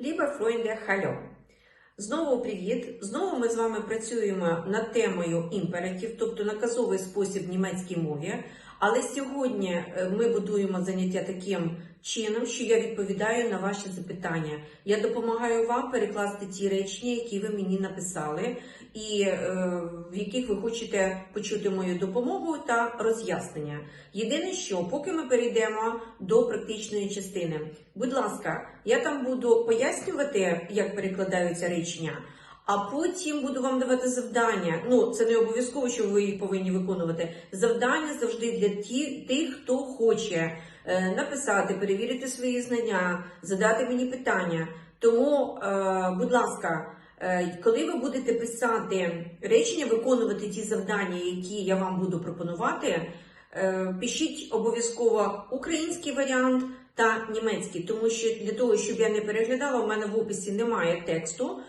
Лібе Фройнде Хальо. Знову привіт! Знову ми з вами працюємо над темою імператів, тобто наказовий спосіб в німецькій мові. Але сьогодні е, ми будуємо заняття таким чином, що я відповідаю на ваші запитання. Я допомагаю вам перекласти ті речення, які ви мені написали, і е, в яких ви хочете почути мою допомогу та роз'яснення. Єдине, що поки ми перейдемо до практичної частини, будь ласка, я там буду пояснювати, як перекладаються речення. А потім буду вам давати завдання. Ну, це не обов'язково, що ви їх повинні виконувати. Завдання завжди для тих, хто хоче е, написати, перевірити свої знання, задати мені питання. Тому, е, будь ласка, е, коли ви будете писати речення, виконувати ті завдання, які я вам буду пропонувати, пишіть обов'язково український варіант та німецький, тому що для того, щоб я не переглядала, у мене в описі немає тексту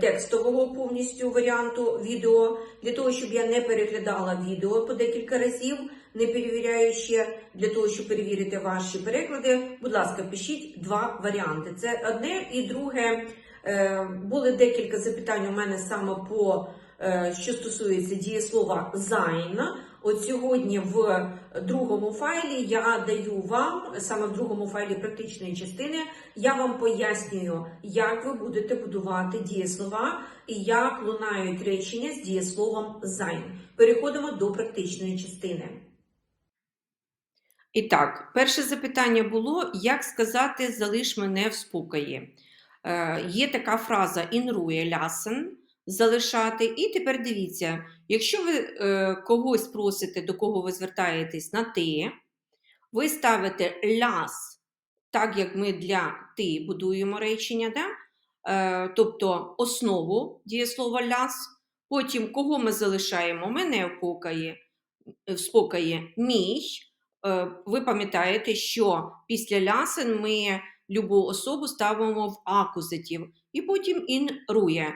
текстового повністю варіанту відео, для того, щоб я не переглядала відео по декілька разів, не перевіряючи, для того, щоб перевірити ваші переклади. Будь ласка, пишіть два варіанти. Це одне і друге. Е, Були декілька запитань у мене саме по е, що стосується дієслова sein. От сьогодні в другому файлі я даю вам, саме в другому файлі практичної частини, я вам пояснюю, як ви будете будувати дієслова і як лунають речення з дієсловом sein. Переходимо до практичної частини. І так, перше запитання було: як сказати залиш мене в спокої? Е, є така фраза Ruhe lassen, залишати. І тепер дивіться, якщо ви е, когось просите, до кого ви звертаєтесь на ти, ви ставите las, так як ми для ти будуємо речення, да? е, тобто основу дієслова las. Потім кого ми залишаємо? Мене в покої, в спокої мій. Е, Ви пам'ятаєте, що після лясен ми любу особу ставимо в акузатив, і потім ін рує. Е,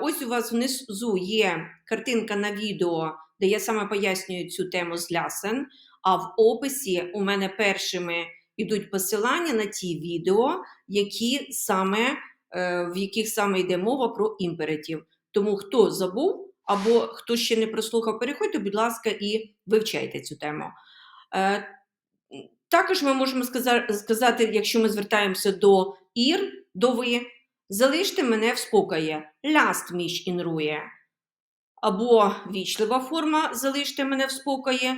Ось у вас внизу є картинка на відео, де я саме пояснюю цю тему з лясен, а в описі у мене першими йдуть посилання на ті відео, які саме, е, в яких саме йде мова про імператив. Тому хто забув або хто ще не прослухав, переходьте, будь ласка, і вивчайте цю тему. Е, Також ми можемо сказати, якщо ми звертаємося до ір, до ви, залиште мене в спокої, ляст між інрує. Або вічлива форма залиште мене в спокої,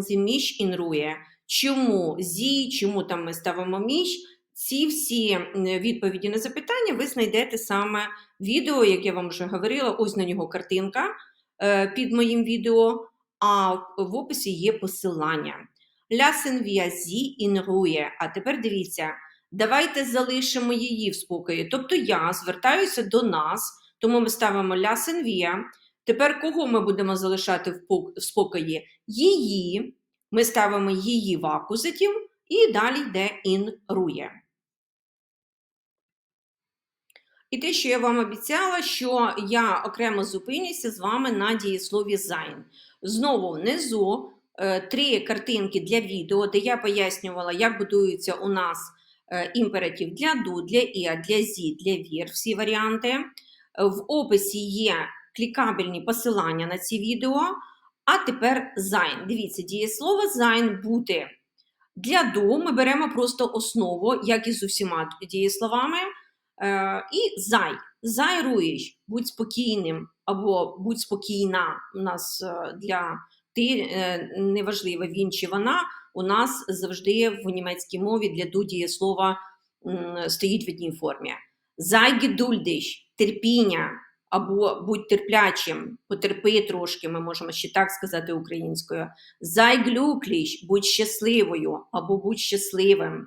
зі між інрує. Чому зі, чому там ми ставимо між? Ці всі відповіді на запитання ви знайдете саме відео, як я вам вже говорила, ось на нього картинка е, під моїм відео, а в описі є посилання. Лясен вія зі інрує. А тепер дивіться, давайте залишимо її в спокої. Тобто я звертаюся до нас, тому ми ставимо лясен вія. Тепер кого ми будемо залишати в спокої? Її. Ми ставимо її в акузатив і далі йде ін рує. І те, що я вам обіцяла, що я окремо зупинюся з вами на дієслові sein. Знову внизу е, три картинки для відео, де я пояснювала, як будується у нас імператив для ду, для іа, для зі, для вір, всі варіанти. Е, В описі є клікабельні посилання на ці відео. А тепер sein. Дивіться, дієслово sein бути. Для до ми беремо просто основу, як і з усіма дієсловами. Е, і зай. Зай будь спокійним або будь спокійна. У нас е, для ти е, неважливо він чи вона. У нас завжди в німецькій мові для ду дієслова м, стоїть в одній формі. Зай гедульдиш, терпіння або будь терплячим, потерпи трошки, ми можемо ще так сказати українською. Зай глюкліш, будь щасливою або будь щасливим.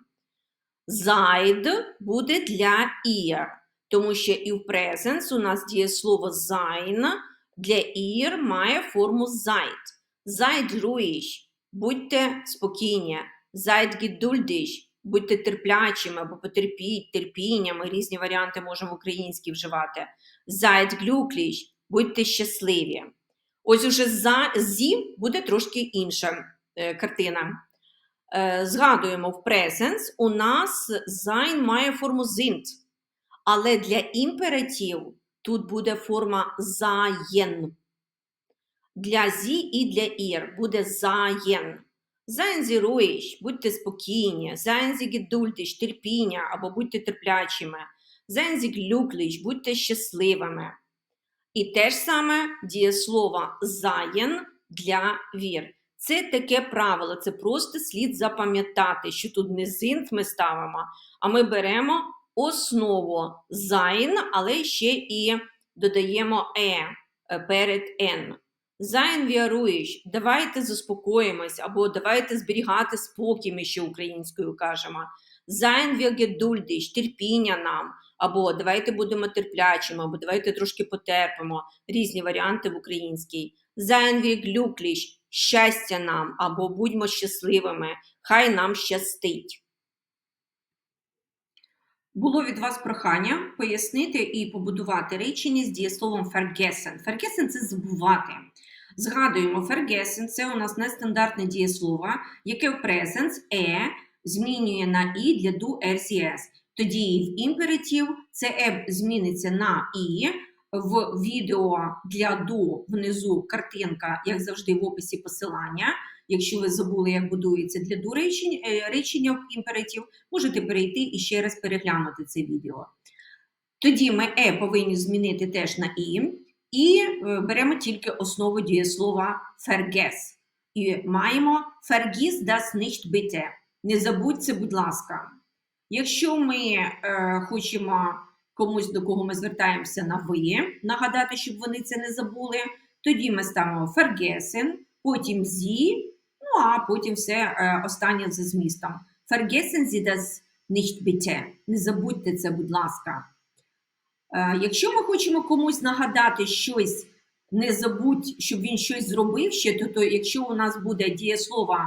Зайд буде для ір, тому що і в презенс у нас дієслово sein для ір має форму зайд. Зайд руїш, будьте спокійні, зайд гідульдиш, будьте терплячими або потерпіть, терпінням, ми різні варіанти можемо в українській вживати. Зайд глюкліш, будьте щасливі. Ось уже за, зі буде трошки інша е, картина. Е, згадуємо в presence, у нас sein має форму sind. Але для імператив тут буде форма заєн. Для зі і для ір буде заєн. Seien Sie будьте спокійні. Seien Sie терпіння або будьте терплячими. Seien Sie будьте щасливими. І те ж саме дієслово sein для вір. Це таке правило, це просто слід запам'ятати, що тут не зинт ми ставимо, а ми беремо основу sein, але ще і додаємо е перед n. Wir давайте заспокоїмось, або давайте зберігати спокій, ми ще українською кажемо. Wir терпіння нам, або давайте будемо терплячими, або давайте трошки потерпимо. Різні варіанти в українській. Wir щастя нам, або будьмо щасливими, хай нам щастить. Було від вас прохання пояснити і побудувати речення з дієсловом vergessen. Vergessen – це забувати. Згадуємо, vergessen – це у нас нестандартне дієслово, яке в presence е змінює на і для do RCS. Тоді в імператив це е зміниться на і. В відео для до внизу картинка, як завжди, в описі посилання. Якщо ви забули, як будується для до речень, е, речення в імператив, можете перейти і ще раз переглянути це відео. Тоді ми е повинні змінити теж на і, і е, беремо тільки основу дієслова verges. І маємо vergiss das nicht bitte. Не забудьте, будь ласка. Якщо ми е, хочемо комусь, до кого ми звертаємося на ви, нагадати, щоб вони це не забули, тоді ми ставимо vergessen, потім зі, ну а потім все е, останнє за змістом. Vergessen Sie das nicht bitte. Не забудьте це, будь ласка. Е, якщо ми хочемо комусь нагадати щось, не забудь, щоб він щось зробив ще, то, то якщо у нас буде дієслово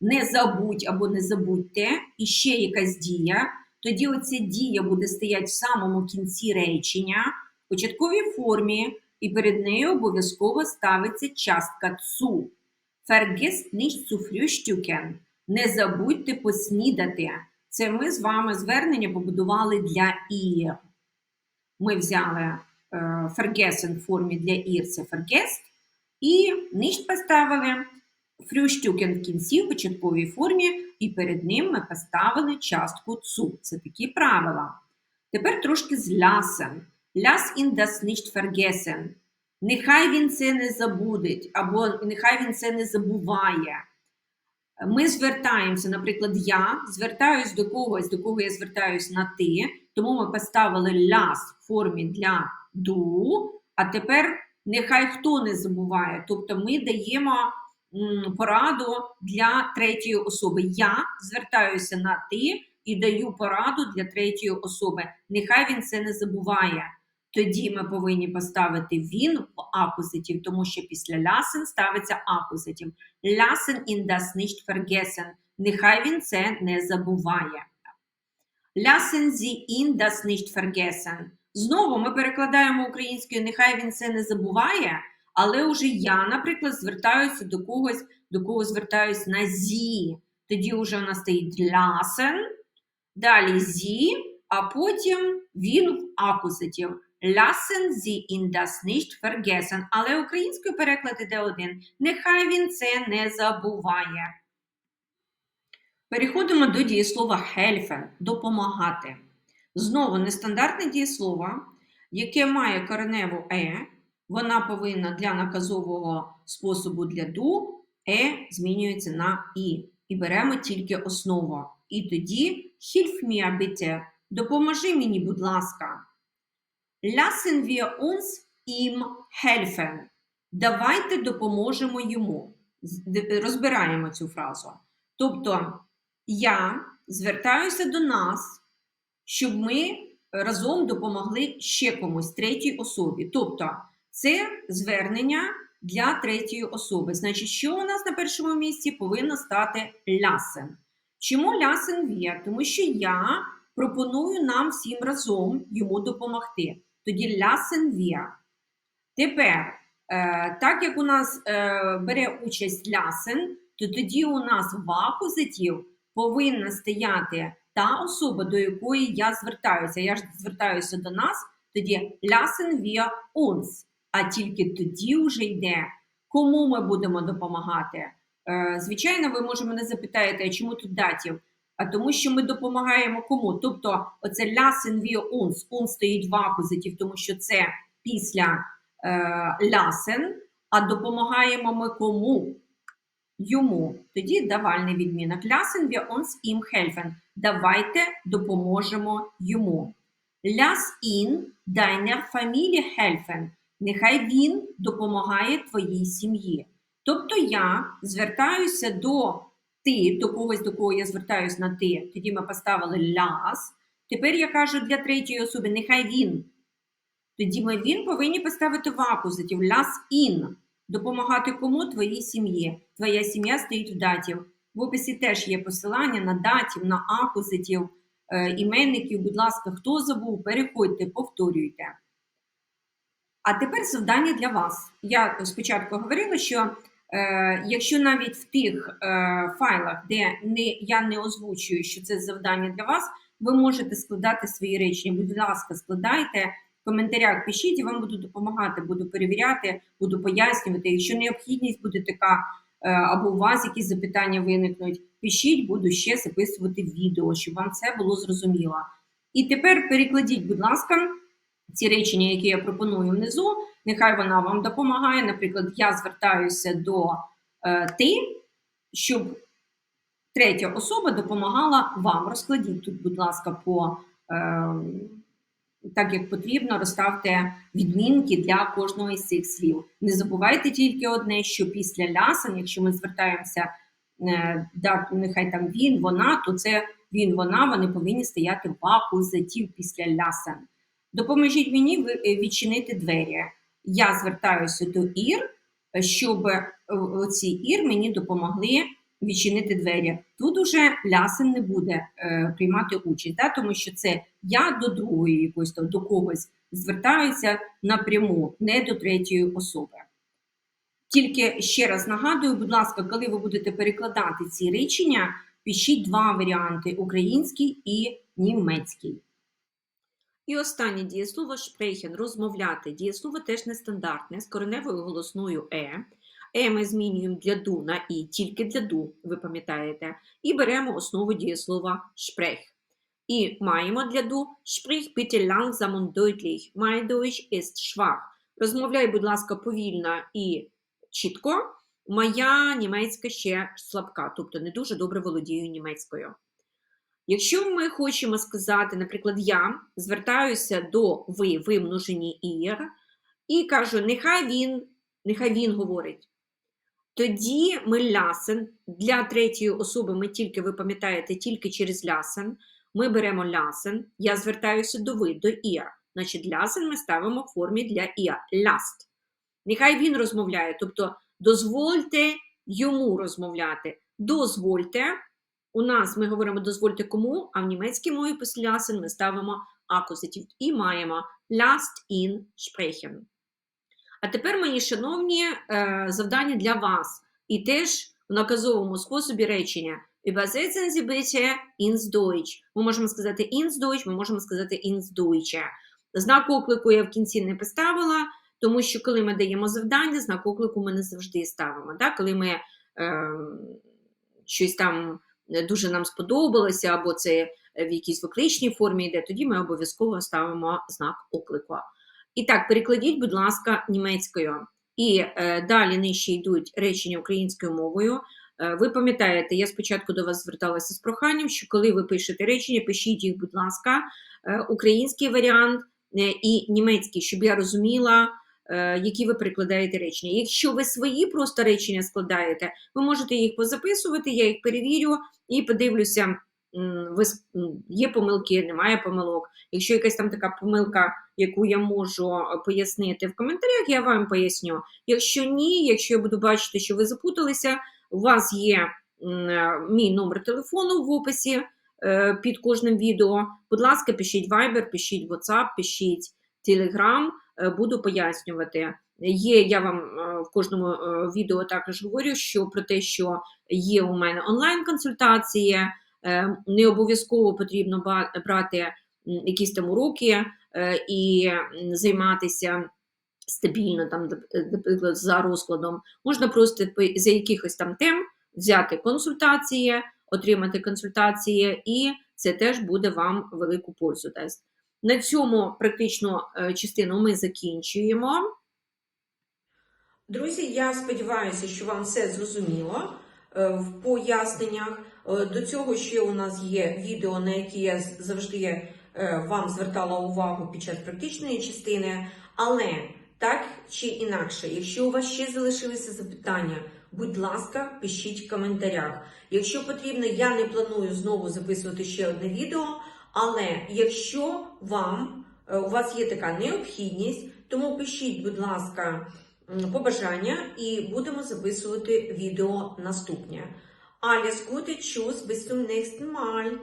не забудь або не забудьте, і ще якась дія, тоді оця дія буде стояти в самому кінці речення, в початковій формі, і перед нею обов'язково ставиться частка цу. Vergiss nicht zu. Не забудьте поснідати. Це ми з вами звернення побудували для ір. Ми взяли е, vergessen в формі для ір це vergesst, і nicht поставили Фрюштюкен в кінці в початковій формі, і перед ним ми поставили частку цу. Це такі правила. Тепер трошки з лясен. Lass ihn das nicht vergessen. Нехай він це не забудеть, або нехай він це не забуває. Ми звертаємося, наприклад, я звертаюсь до когось, до кого я звертаюсь на ти, тому ми поставили ляс в формі для ду, а тепер нехай хто не забуває. Тобто ми даємо пораду для третьої особи. Я звертаюся на ти і даю пораду для третьої особи. Нехай він це не забуває. Тоді ми повинні поставити він в акузатив, тому що після лясен ставиться акузатив. Lassen ihn das nicht vergessen. Нехай він це не забуває. Lassen Sie ihn das nicht vergessen. Знову ми перекладаємо українською, нехай він це не забуває, але уже я, наприклад, звертаюся до когось, до кого звертаюсь на зі. Тоді вже у нас стоїть lassen, далі зі, а потім він в акузатив. Lassen Sie ihn das nicht vergessen. Але українською переклад іде один. Нехай він це не забуває. Переходимо до дієслова helfen – допомагати. Знову нестандартне дієслово, яке має кореневу е, вона повинна для наказового способу для ду, е змінюється на і. І беремо тільки основу. І тоді hilf mir bitte, допоможи мені, будь ласка. Lassen wir uns ihm helfen. Давайте допоможемо йому. Розбираємо цю фразу. Тобто, я звертаюся до нас, щоб ми разом допомогли ще комусь, третій особі. Тобто, це звернення для третьої особи. Значить, що у нас на першому місці повинно стати лясен. Чому лясен в'є? Тому що я пропоную нам всім разом йому допомогти. Тоді лясен в'є. Тепер, е, так як у нас е, бере участь лясен, то тоді у нас в акузатив повинна стояти та особа, до якої я звертаюся. Я ж звертаюся до нас, тоді lassen wir uns. А тільки тоді вже йде, кому ми будемо допомагати. Е, Звичайно, ви може мене запитаєте, а чому тут датів? А тому, що ми допомагаємо кому? Тобто, оце lassen wir uns, uns стоїть в акузатів, тому що це після е, lassen, а допомагаємо ми кому? Йому. Тоді давальний відмінок. Lassen wir uns ihm helfen. Давайте допоможемо йому. Lass ihn deiner Familie helfen. Нехай він допомагає твоїй сім'ї. Тобто я звертаюся до ти, до когось, до кого я звертаюся на ти. Тоді ми поставили las. Тепер я кажу для третьої особи, нехай він. Тоді ми він повинні поставити в акузатив. Las in. Допомагати кому? Твоїй сім'ї. Твоя сім'я стоїть в датів. В описі теж є посилання на датів, на акузатів, е, іменників. Будь ласка, хто забув, переходьте, повторюйте. А тепер завдання для вас. Я спочатку говорила, що е, якщо навіть в тих е, файлах, де не, я не озвучую, що це завдання для вас, ви можете складати свої речення. Будь ласка, складайте в коментарях, пишіть, я вам буду допомагати, буду перевіряти, буду пояснювати. Якщо необхідність буде така, або у вас якісь запитання виникнуть, пишіть, буду ще записувати відео, щоб вам це було зрозуміло. І тепер перекладіть, будь ласка, ці речення, які я пропоную внизу. Нехай вона вам допомагає. Наприклад, я звертаюся до е, ти, щоб третя особа допомагала вам. Розкладіть тут, будь ласка, по е, так як потрібно, розставте відмінки для кожного із цих слів. Не забувайте тільки одне, що після лясен, якщо ми звертаємося, е, да, нехай там він, вона, то це він, вона, вони повинні стояти в акузатів після лясен. Допоможіть мені е, відчинити двері. Я звертаюся до Ір, щоб е, оці Ір мені допомогли відчинити двері. Тут уже лясен не буде е, приймати участь, да? тому що це я до другої якоїсь там, до когось звертаюся напряму, не до третьої особи. Тільки ще раз нагадую, будь ласка, коли ви будете перекладати ці речення, пишіть два варіанти: український і німецький. І останнє дієслово sprechen – розмовляти. Дієслово теж нестандартне, з кореневою голосною е. Е ми змінюємо для ду на і, тільки для ду, ви пам'ятаєте. І беремо основу дієслова sprech. І маємо для ду sprich bitte langsam und deutlich. Mein Deutsch ist schwach. Розмовляй, будь ласка, повільно і чітко. Моя німецька ще слабка, тобто не дуже добре володію німецькою. Якщо ми хочемо сказати, наприклад, я звертаюся до ви, ви множині ір, і кажу, нехай він, нехай він говорить. Тоді ми лясен для третьої особи, ми тільки, ви пам'ятаєте, тільки через лясен. Ми беремо лясен, я звертаюся до ви, до ір. Значить, лясен ми ставимо в формі для ір. Ляст. Нехай він розмовляє, тобто дозвольте йому розмовляти. Дозвольте. У нас ми говоримо дозвольте кому, а в німецькій мові після лясен ми ставимо акузатив і маємо lasst ihn sprechen. А тепер, мої шановні, е, завдання для вас. І теж в наказовому способі речення. Übersetzen bitte ins Deutsch. Ми можемо сказати ins Deutsch, ми можемо сказати ins Deutsche. Знак оклику я в кінці не поставила, тому що коли ми даємо завдання, знак оклику ми не завжди ставимо. Да? Коли ми е, щось там дуже нам сподобалося, або це в якійсь викличній формі йде, тоді ми обов'язково ставимо знак оклику. І так, перекладіть, будь ласка, німецькою. І е, далі нижче йдуть речення українською мовою. Е, ви пам'ятаєте, я спочатку до вас зверталася з проханням, що коли ви пишете речення, пишіть їх, будь ласка, е, український варіант е, і німецький, щоб я розуміла, е, які ви перекладаєте речення. Якщо ви свої просто речення складаєте, ви можете їх позаписувати, я їх перевірю і подивлюся, є помилки, немає помилок. Якщо якась там така помилка, яку я можу е, пояснити в коментарях, я вам поясню. Якщо ні, якщо я буду бачити, що ви запуталися, у вас є е, мій номер телефону в описі е, під кожним відео. Будь ласка, пишіть Viber, пишіть WhatsApp, пишіть Telegram, буду пояснювати. Є, я вам в кожному відео також говорю, що про те, що є у мене онлайн-консультації, Не обов'язково потрібно брати якісь там уроки е, і займатися стабільно, там, наприклад, за розкладом. Можна просто за якихось там тем взяти консультації, отримати консультації, і це теж буде вам велику пользу дасть. На цьому практично е, частину ми закінчуємо. Друзі, я сподіваюся, що вам все зрозуміло е, в поясненнях. Е, До цього ще у нас є відео, на які я завжди е, вам звертала увагу під час практичної частини. Але так чи інакше, якщо у вас ще залишилися запитання, будь ласка, пишіть в коментарях. Якщо потрібно, я не планую знову записувати ще одне відео. Але якщо вам е, у вас є така необхідність, тому пишіть, будь ласка, побажання і будемо записувати відео наступне. Alles Gute, tschüss, bis zum nächsten Mal.